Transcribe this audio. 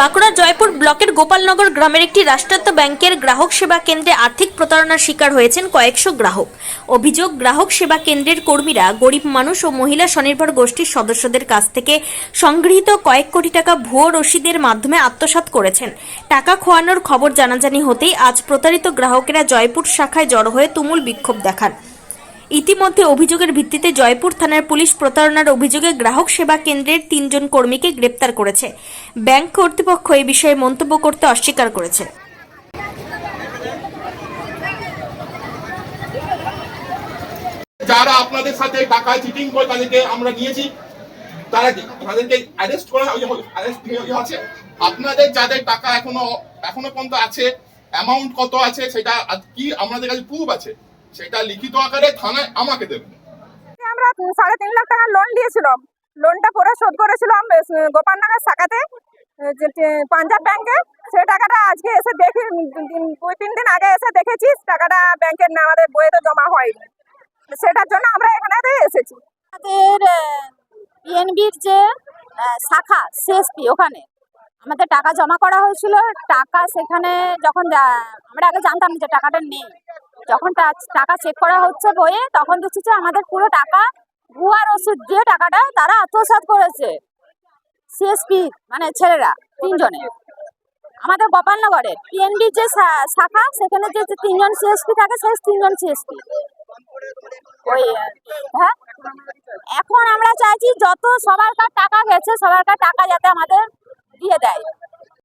বাঁকুড়া জয়পুর ব্লকের গোপালনগর গ্রামের একটি রাষ্ট্রায়ত্ত ব্যাংকের গ্রাহক সেবা কেন্দ্রে আর্থিক প্রতারণার শিকার হয়েছেন কয়েকশো গ্রাহক। অভিযোগ, গ্রাহক সেবা কেন্দ্রের কর্মীরা গরিব মানুষ ও মহিলা স্বনির্ভর গোষ্ঠীর সদস্যদের কাছ থেকে সংগৃহীত কয়েক কোটি টাকা ভুয়ো রসিদের মাধ্যমে আত্মসাৎ করেছেন। টাকা খোয়ানোর খবর জানাজানি হতেই আজ প্রতারিত গ্রাহকেরা জয়পুর শাখায় জড়ো হয়ে তুমুল বিক্ষোভ দেখান। ইতিমধ্যে অভিযোগের ভিত্তিতে জয়পুর থানার পুলিশ প্রতারণার অভিযোগে গ্রাহক সেবা কেন্দ্রের তিনজন কর্মীকে গ্রেপ্তার করেছে। ব্যাংক কর্তৃপক্ষ এই বিষয়ে মন্তব্য করতে অস্বীকার করেছে। যারা আপনাদের সাথে টাকা চিটিং করে তাদেরকে আমরা নিয়েছি, তারা? তাদেরকে অ্যারেস্ট করা অ্যারেস্ট আছে। আপনাদের যাদের টাকা এখনও এখনও পর্যন্ত আছে অ্যামাউন্ট কত আছে, সেটা কি আমাদের কাছে প্রুফ আছে? সেটা লিখিত আকারে থানায় আমাকে দেবেন আমরা সাড়ে তিন লাখ টাকা লোন দিয়েছিলাম। লোনটা পরে শোধ করেছিলাম গোপালনগর শাখাতে পাঞ্জাব ব্যাংকে সেই টাকাটা আজকে এসে দেখি দুই, তিন দিন আগে এসে দেখেছি, টাকাটা ব্যাংকের আমাদের বইতে জমা হয়নি। সেটার জন্য আমরা এখানে এসেছি। আমাদের পিএনবির যে শাখা সিএসপি ওখানে আমাদের টাকা জমা করা হয়েছিল। টাকা সেখানে যখন আমরা আগে জানতাম যে টাকাটা নেই। যখন টাকা চেক করা হচ্ছে বইয়ে, তখন দেখছি যে আমাদের পুরো টাকা, ভুয়া ওষুধ দিয়ে টাকাটা তারা আত্মসাৎ করেছে। সিএসপি মানে ছেলেরা, তিনজনে। আমাদের গোপালনগরের পিএনবি যে শাখা, সেখানে যে তিনজন সিএসপি থাকে, সেই তিনজন সিএসপি ওই হ্যাঁ? এখন আমরা চাইছি যত সবার কার টাকা গেছে, সবার কার টাকা যাতে আমাদের দিয়ে দেয়।